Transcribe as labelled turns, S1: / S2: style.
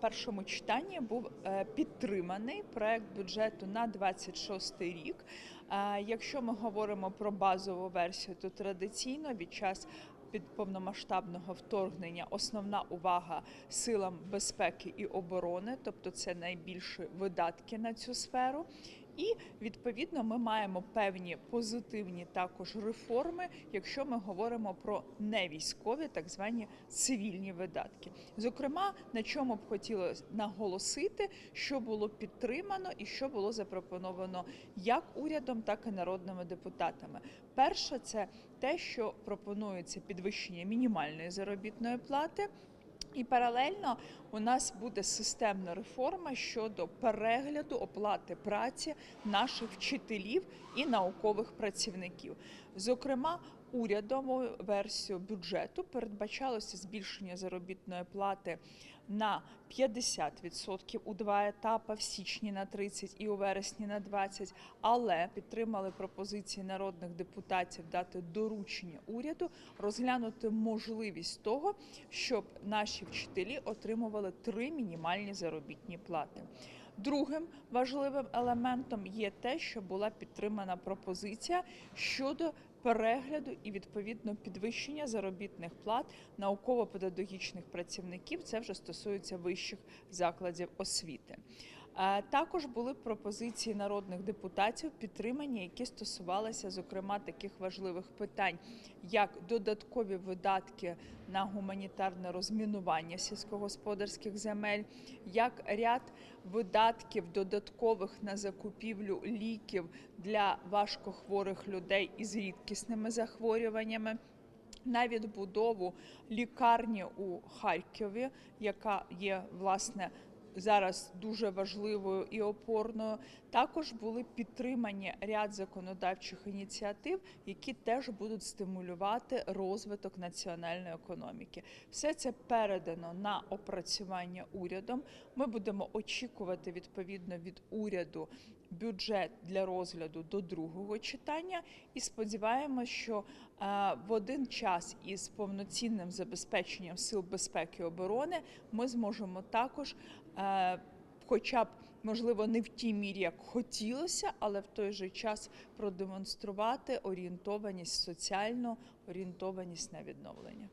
S1: першому читанні був е, підтриманий проект бюджету на 26 рік. Е, Якщо ми говоримо про базову версію, то традиційно від час під повномасштабного вторгнення основна увага силам безпеки і оборони, тобто це найбільші видатки на цю сферу. І відповідно ми маємо певні позитивні також реформи, якщо ми говоримо про невійськові, так звані цивільні видатки. Зокрема, на чому б хотілося наголосити, що було підтримано і що було запропоновано як урядом, так і народними депутатами. Перше, це те, що пропонується підвищення мінімальної заробітної плати. І паралельно у нас буде системна реформа щодо перегляду оплати праці наших вчителів і наукових працівників. Зокрема, урядовою версією бюджету передбачалося збільшення заробітної плати на 50% у два етапи в січні на 30 і у вересні на 20, але підтримали пропозиції народних депутатів дати доручення уряду розглянути можливість того, щоб наші вчителі отримували три мінімальні заробітні плати. Другим важливим елементом є те, що була підтримана пропозиція щодо перегляду і відповідно підвищення заробітних плат науково-педагогічних працівників. Це вже стосується вищих закладів освіти. Також були пропозиції народних депутатів підтримані, які стосувалися зокрема таких важливих питань, як додаткові видатки на гуманітарне розмінування сільськогосподарських земель, як ряд видатків додаткових на закупівлю ліків для важкохворих людей із рідкісними захворюваннями. На відбудову лікарні у Харкові, яка є власне зараз дуже важливою і опорною. Також були підтримані ряд законодавчих ініціатив, які теж будуть стимулювати розвиток національної економіки. Все це передано на опрацювання урядом. Ми будемо очікувати відповідно від уряду бюджет для розгляду до другого читання і сподіваємося, що е, в один час із повноцінним забезпеченням сил безпеки і оборони ми зможемо також, е, хоча б можливо не в тій мірі, як хотілося, але в той же час продемонструвати орієнтованість соціальну орієнтованість на відновлення.